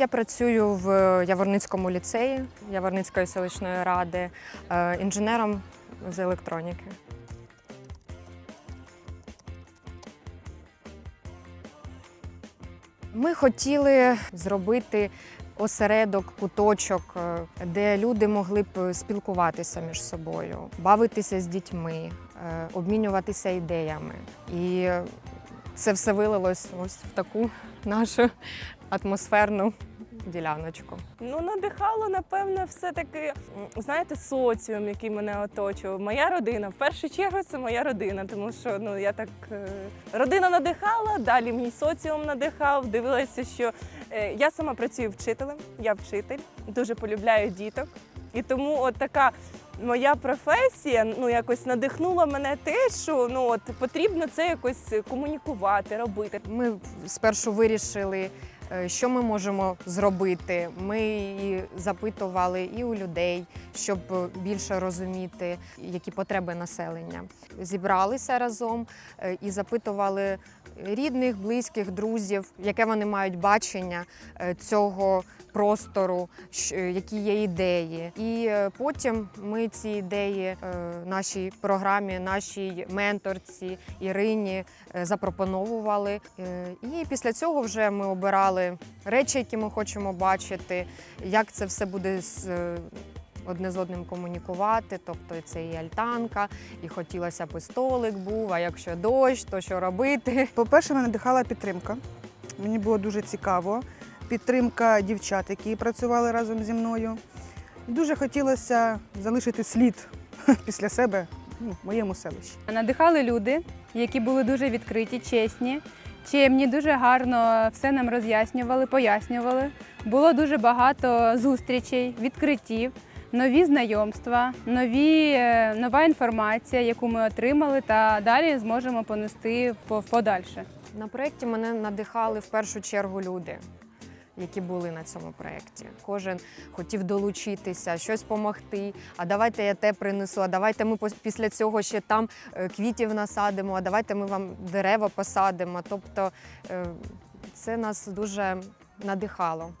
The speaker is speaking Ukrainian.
Я працюю в Яворницькому ліцеї Яворницької селищної ради е, інженером з електроніки. Ми хотіли зробити осередок, куточок, е, де люди могли б спілкуватися між собою, бавитися з дітьми, е, обмінюватися ідеями. І це все вилилось ось в таку нашу атмосферну діляночку. Ну, надихало, напевно, все-таки, знаєте, соціум, який мене оточував. Моя родина. В першу чергу це моя родина, тому що ну я так е, родина надихала, далі мій соціум надихав. Дивилася, що е, я сама працюю вчителем, я вчитель, дуже полюбляю діток. І тому от така моя професія ну якось надихнула мене те, що ну от потрібно це якось комунікувати, робити. Ми спершу вирішили, що ми можемо зробити. Ми запитували і у людей, щоб більше розуміти, які потреби населення. Зібралися разом е, і запитували рідних, близьких, друзів, яке вони мають бачення е, цього простору, е, які є ідеї. І е, потім ми ці ідеї е, нашій програмі, нашій менторці Ірині запропоновували. І після цього вже ми обирали речі, які ми хочемо бачити, як це все буде з. Одне з одним комунікувати, тобто це і альтанка, і хотілося б столик був. А якщо дощ, то що робити? По-перше, мене надихала підтримка. Мені було дуже цікаво. Підтримка дівчат, які працювали разом зі мною. Дуже хотілося залишити слід після себе ну, в моєму селищі. Надихали люди, які були дуже відкриті, чесні, чемні, дуже гарно все нам роз'яснювали, пояснювали. Було дуже багато зустрічей, відкриттів, нові знайомства, нові, е, нова інформація, яку ми отримали, та далі зможемо понести по- подальше. На проєкті мене надихали в першу чергу люди, які були на цьому проєкті. Кожен хотів долучитися, щось допомогти. А давайте я те принесу, а давайте ми після цього ще там е, квітів насадимо, а давайте ми вам дерева посадимо. Тобто е, це нас дуже надихало.